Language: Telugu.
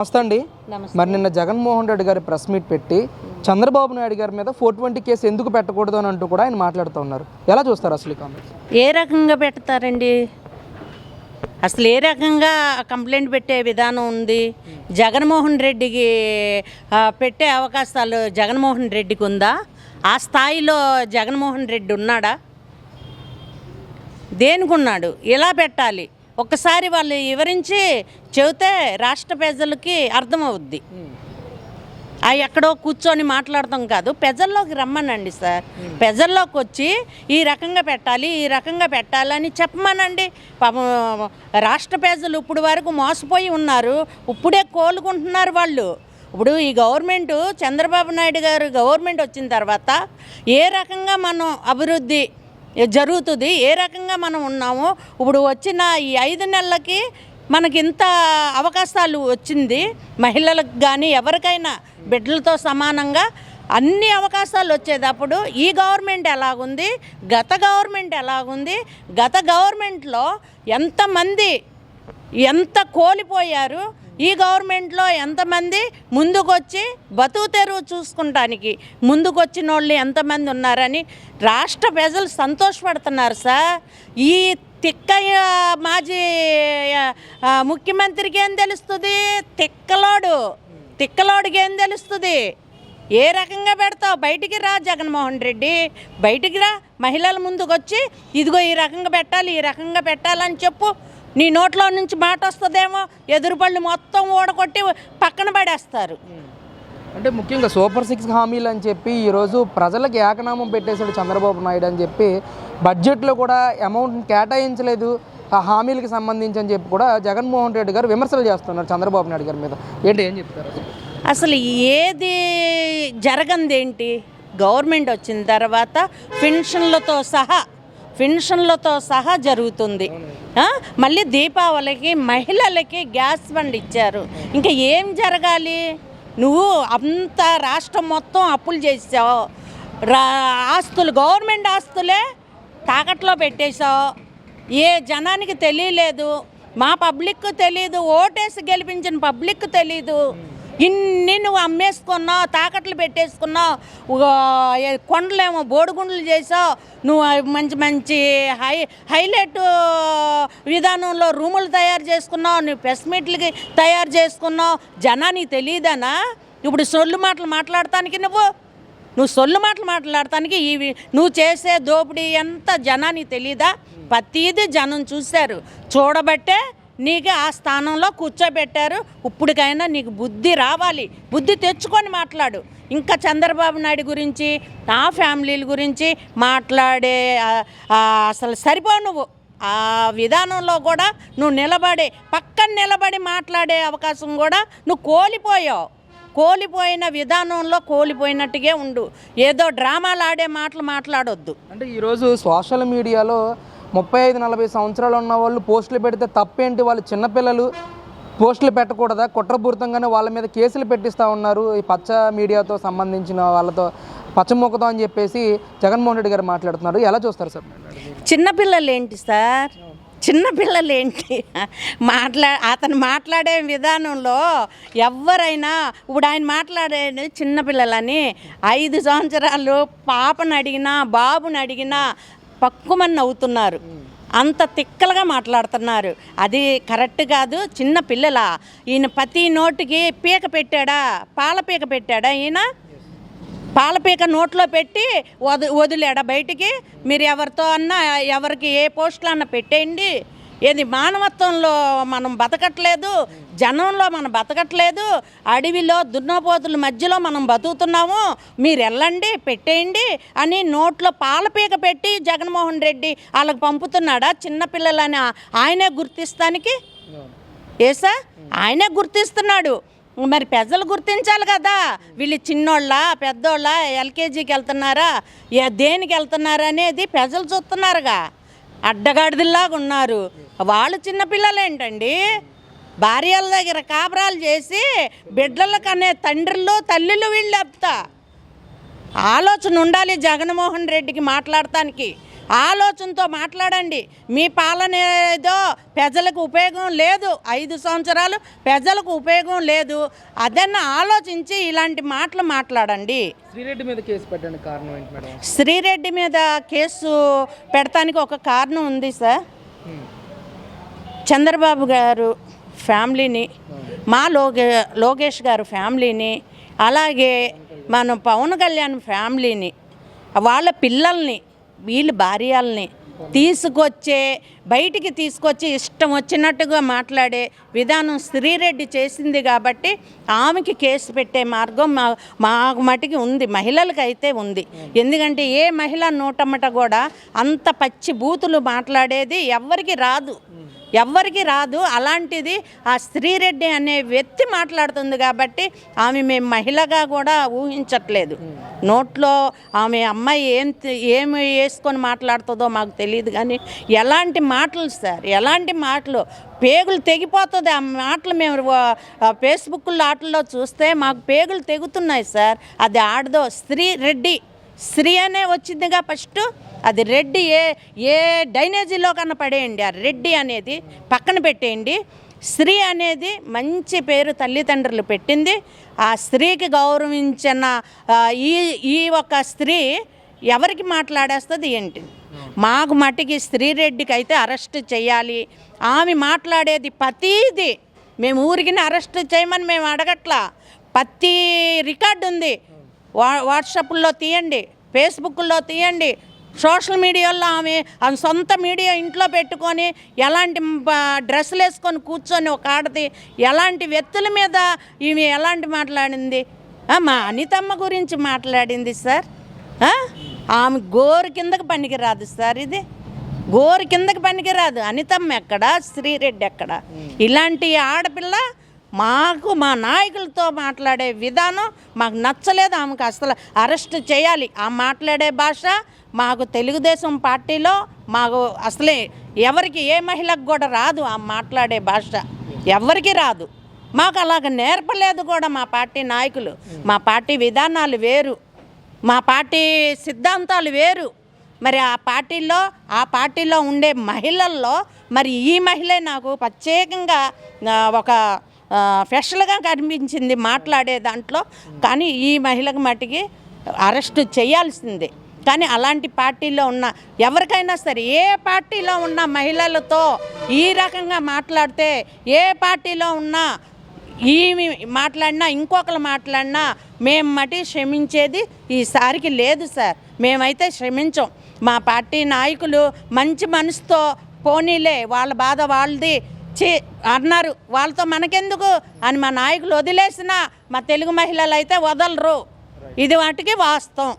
నమస్తే అండి. మరి నిన్న జగన్మోహన్ రెడ్డి గారి ప్రెస్ మీట్ పెట్టి చంద్రబాబు నాయుడు గారి మీద ఫోర్ ట్వంటీ కేసు ఎందుకు పెట్టకూడదు అని అంటూ కూడా ఆయన మాట్లాడుతూ ఉన్నారు. ఎలా చూస్తారు అసలు ఏ రకంగా పెడతారండి? అసలు ఏ రకంగా కంప్లైంట్ పెట్టే విధానం ఉంది? జగన్మోహన్ రెడ్డికి పెట్టే అవకాశాలు జగన్మోహన్ రెడ్డికి ఉందా? ఆ స్థాయిలో జగన్మోహన్ రెడ్డి ఉన్నాడా? దేనికి ఉన్నాడు ఎలా పెట్టాలి? ఒక్కసారి వాళ్ళు వివరించి చెబితే రాష్ట్ర ప్రజలకి అర్థమవుద్ది. ఆ ఎక్కడో కూర్చొని మాట్లాడతాం కాదు ప్రజల్లోకి రమ్మనండి సార్. ప్రజల్లోకి వచ్చి ఈ రకంగా పెట్టాలి ఈ రకంగా పెట్టాలని చెప్పమనండి. పాపం రాష్ట్ర ప్రజలు ఇప్పుడు వరకు మోసపోయి ఉన్నారు ఇప్పుడే కోలుకుంటున్నారు వాళ్ళు. ఇప్పుడు ఈ గవర్నమెంట్ చంద్రబాబు నాయుడు గారు గవర్నమెంట్ వచ్చిన తర్వాత ఏ రకంగా మనం అభివృద్ధి జరుగుతుంది ఏ రకంగా మనం ఉన్నామో ఇప్పుడు వచ్చిన ఈ ఐదు నెలలకి మనకి ఇంత అవకాశాలు వచ్చింది. మహిళలకు కానీ ఎవరికైనా బిడ్డలతో సమానంగా అన్ని అవకాశాలు వచ్చేటప్పుడు ఈ గవర్నమెంట్ ఎలాగుంది గత గవర్నమెంట్ ఎలాగుంది గత గవర్నమెంట్లో ఎంతమంది ఎంత కోల్పోయారు ఈ గవర్నమెంట్లో ఎంతమంది ముందుకొచ్చి బతుకు తెరువు చూసుకుంటానికి ముందుకొచ్చిన వాళ్ళు ఎంతమంది ఉన్నారని రాష్ట్ర ప్రజలు సంతోషపడుతున్నారు సార్. ఈ తిక్కయ్య మాజీ ముఖ్యమంత్రికి ఏం తెలుస్తుంది? తిక్కలోడు తిక్కలోడికి ఏం తెలుస్తుంది? ఏ రకంగా పెడతావు? బయటికి రా జగన్మోహన్ రెడ్డి బయటికి రా. మహిళల ముందుకు వచ్చి ఇదిగో ఈ రకంగా పెట్టాలి ఈ రకంగా పెట్టాలని చెప్పు. నీ నోట్లో నుంచి మాట వస్తుందేమో ఎదురుపళ్ళు మొత్తం ఓడగొట్టి పక్కన పడేస్తారు. అంటే ముఖ్యంగా సూపర్ సిక్స్ హామీలు అని చెప్పి ఈరోజు ప్రజలకు ఏకనామం పెట్టేశాడు చంద్రబాబు నాయుడు అని చెప్పి బడ్జెట్లో కూడా అమౌంట్ కేటాయించలేదు. ఆ హామీలకి సంబంధించి అని చెప్పి కూడా జగన్మోహన్ రెడ్డి గారు విమర్శలు చేస్తున్నారు చంద్రబాబు నాయుడు గారి మీద. ఏంటి ఏం చెప్తారు అసలు? అసలు ఏది జరగంది ఏంటి గవర్నమెంట్ వచ్చిన తర్వాత పెన్షన్లతో సహా పెన్షన్లతో సహా జరుగుతుంది. మళ్ళీ దీపావళికి మహిళలకి గ్యాస్ బండ్ ఇచ్చారు. ఇంకా ఏం జరగాలి? నువ్వు అంత రాష్ట్రం మొత్తం అప్పులు చేసావు. రా ఆస్తులు గవర్నమెంట్ ఆస్తులే తాకట్లో పెట్టేశావు. ఏ జనానికి తెలియలేదు. మా పబ్లిక్ తెలియదు ఓటేసి గెలిపించిన పబ్లిక్ తెలీదు. ఇన్ని నువ్వు అమ్మేసుకున్నావు తాకట్లు పెట్టేసుకున్నావు కొండలేమో బోడిగుండలు చేసావు నువ్వు మంచి మంచి హై హైలైట్ విధానంలో రూములు తయారు చేసుకున్నావు నువ్వు ప్రెస్ మీట్లకి తయారు చేసుకున్నావు. జనానికి తెలియదనా ఇప్పుడు సొల్లు మాటలు మాట్లాడటానికి నువ్వు? నువ్వు సొల్లు మాటలు మాట్లాడటానికి ఇవి నువ్వు చేసే దోపిడీ ఎంత జనానికి తెలీదా? ప్రతీది జనం చూశారు. చూడబట్టే నీకు ఆ స్థానంలో కూర్చోబెట్టారు. ఇప్పటికైనా నీకు బుద్ధి రావాలి. బుద్ధి తెచ్చుకొని మాట్లాడు. ఇంకా చంద్రబాబు నాయుడు గురించి ఆ ఫ్యామిలీల గురించి మాట్లాడే అసలు సరిపో నువ్వు. ఆ విధానంలో కూడా నువ్వు నిలబడి పక్కన నిలబడి మాట్లాడే అవకాశం కూడా నువ్వు కోల్పోయావు. కోలిపోయిన విధానంలో కోలిపోయినట్టుగా ఉండు. ఏదో డ్రామాలు ఆడే మాటలు మాట్లాడొద్దు. అంటే ఈరోజు సోషల్ మీడియాలో ముప్పై ఐదు నలభై సంవత్సరాలు ఉన్న వాళ్ళు పోస్టులు పెడితే తప్పేంటి వాళ్ళు చిన్నపిల్లలు? పోస్టులు పెట్టకూడదా? కుట్రపూరితంగానే వాళ్ళ మీద కేసులు పెట్టిస్తూ ఉన్నారు. ఈ పచ్చ మీడియాతో సంబంధించిన వాళ్ళతో పచ్చమొక్కతో అని చెప్పేసి జగన్మోహన్ రెడ్డి గారు మాట్లాడుతున్నారు. ఎలా చూస్తారు సార్? చిన్నపిల్లలు ఏంటి సార్? చిన్నపిల్లలు ఏంటి మాట్లా అతను మాట్లాడే విధానంలో ఎవరైనా ఇప్పుడు ఆయన మాట్లాడేది చిన్నపిల్లలని ఐదు సంవత్సరాలు పాపను అడిగినా బాబుని అడిగినా పక్కుమని నవ్వుతున్నారు. అంత తిక్కలుగా మాట్లాడుతున్నారు. అది కరెక్ట్ కాదు. చిన్న పిల్లల. ఈయన ప్రతి నోటికి పీక పెట్టాడా? పాల పీక పెట్టాడా ఈయన? పాలపీక నోట్లో పెట్టి వద వదిలేడా బయటికి? మీరు ఎవరితో అన్నా ఎవరికి ఏ పోస్టులు అన్నా పెట్టేయండి. ఏది మానవత్వంలో మనం బతకట్లేదు. జనంలో మనం బతకట్లేదు అడవిలో దున్నపోతుల మధ్యలో మనం బతుకుతున్నాము. మీరు వెళ్ళండి పెట్టేయండి అని నోట్లో పాలపీక పెట్టి జగన్మోహన్ రెడ్డి వాళ్ళకి పంపుతున్నాడా? చిన్నపిల్లలని ఆయనే గుర్తిస్తానికి? ఏసా ఆయనే గుర్తిస్తున్నాడు. మరి ప్రజలు గుర్తించాలి కదా. వీళ్ళు చిన్నోళ్ళ పెద్దోళ్ళ ఎల్కేజీకి వెళ్తున్నారా? ఏ దేనికి వెళ్తున్నారా అనేది ప్రజలు చూస్తున్నారుగా. అడ్డగాడిదిలాగా ఉన్నారు. వాళ్ళు చిన్నపిల్లలు ఏంటండి భార్యల దగ్గర కాపురాలు చేసి బిడ్డలకు అనే తండ్రులు తల్లులు వీళ్ళు చెప్తా ఆలోచన ఉండాలి జగన్మోహన్ రెడ్డికి మాట్లాడటానికి. ఆలోచనతో మాట్లాడండి. మీ పాలన ఏదో ప్రజలకు ఉపయోగం లేదు. ఐదు సంవత్సరాలు ప్రజలకు ఉపయోగం లేదు. అదన్న ఆలోచించి ఇలాంటి మాటలు మాట్లాడండి. శ్రీరెడ్డి మీద కేసు పెట్టండి కారణం ఏంటి మేడం? శ్రీరెడ్డి మీద కేసు పెడతానికి ఒక కారణం ఉంది సార్. చంద్రబాబు గారు ఫ్యామిలీని మా లోగే లోకేష్ గారు ఫ్యామిలీని అలాగే మన పవన్ కళ్యాణ్ ఫ్యామిలీని వాళ్ళ పిల్లల్ని వీళ్ళ భార్యల్ని తీసుకొచ్చే బయటికి తీసుకొచ్చి ఇష్టం వచ్చినట్టుగా మాట్లాడే విధానం శ్రీరెడ్డి చేసింది కాబట్టి ఆమెకి కేసు పెట్టే మార్గం మా మా మటుకి ఉంది. మహిళలకు అయితే ఉంది. ఎందుకంటే ఏ మహిళ నోటమ్మట కూడా అంత పచ్చి బూతులు మాట్లాడేది ఎవరికి రాదు. ఎవ్వరికి రాదు. అలాంటిది ఆ శ్రీరెడ్డి అనే వ్యక్తి మాట్లాడుతుంది కాబట్టి ఆమె మేము మహిళగా కూడా ఊహించట్లేదు. నోట్లో ఆమె అమ్మాయి ఏం ఏమి వేసుకొని మాట్లాడుతుందో మాకు తెలియదు కానీ ఎలాంటి మాటలు సార్ ఎలాంటి మాటలు? పేగులు తెగిపోతుంది. ఆ మాటలు మేము ఫేస్బుక్లో ఆటల్లో చూస్తే మాకు పేగులు తెగుతున్నాయి సార్. అది ఆడదో స్త్రీ రెడ్డి స్త్రీ అనే వచ్చిందిగా ఫస్ట్. అది రెడ్డి ఏ ఏ డైనేజీలో కన్నా పడేయండి ఆ రెడ్డి అనేది పక్కన పెట్టేయండి. స్త్రీ అనేది మంచి పేరు తల్లిదండ్రులు పెట్టింది. ఆ స్త్రీకి గౌరవించిన ఈ ఈ ఒక స్త్రీ ఎవరికి మాట్లాడేస్తుంది ఏంటి? మాకు మటికి స్త్రీరెడ్డికి అయితే అరెస్ట్ చేయాలి. ఆమె మాట్లాడేది ప్రతీది మేము ఊరికి అరెస్ట్ చేయమని మేము అడగట్లా. ప్రతి రికార్డు ఉంది వా వాట్సాప్లో తీయండి ఫేస్బుక్లో తీయండి. సోషల్ మీడియాలో ఆమె ఆమె సొంత మీడియా ఇంట్లో పెట్టుకొని ఎలాంటి డ్రెస్సులు వేసుకొని కూర్చొని ఒక ఆడది ఎలాంటి వ్యక్తుల మీద ఈమె ఎలాంటి మాట్లాడింది? మా అనితమ్మ గురించి మాట్లాడింది సార్? ఆమె గోరు కిందకి పనికిరాదు సార్ ఇది. గోరు కిందకి పనికిరాదు. అనితమ్మ ఎక్కడ? శ్రీరెడ్డి ఎక్కడ? ఇలాంటి ఆడపిల్ల మాకు మా నాయకులతో మాట్లాడే విధానం మాకు నచ్చలేదు. ఆమెకు అసలు అరెస్ట్ చేయాలి. ఆ మాట్లాడే భాష మాకు తెలుగుదేశం పార్టీలో మాకు అసలే ఎవరికి ఏ మహిళకు కూడా రాదు ఆ మాట్లాడే భాష. ఎవరికి రాదు. మాకు అలాగ నేర్పలేదు కూడా మా పార్టీ నాయకులు. మా పార్టీ విధానాలు వేరు. మా పార్టీ సిద్ధాంతాలు వేరు. మరి ఆ పార్టీలో ఆ పార్టీలో ఉండే మహిళల్లో మరి ఈ మహిళ నాకు ప్రత్యేకంగా ఒక స్పెషల్గా కనిపించింది మాట్లాడే దాంట్లో. కానీ ఈ మహిళకు మటుకి అరెస్ట్ చేయాల్సిందే. కానీ అలాంటి పార్టీలో ఉన్న ఎవరికైనా సరే ఏ పార్టీలో ఉన్న మహిళలతో ఈ రకంగా మాట్లాడితే ఏ పార్టీలో ఉన్నా ఈమె మాట్లాడినా ఇంకొకరు మాట్లాడినా మేము మటి క్షమించేది ఈసారికి లేదు సార్. మేమైతే క్షమించం. మా పార్టీ నాయకులు మంచి మనసుతో పోనీలే వాళ్ళ బాధ వాళ్ళది. చే అన్నారు. వాళ్ళతో మనకెందుకు? అని మా నాయకులు వదిలేసినా మా తెలుగు మహిళలు అయితే వదలరు. ఇది వాటికి వాస్తవం.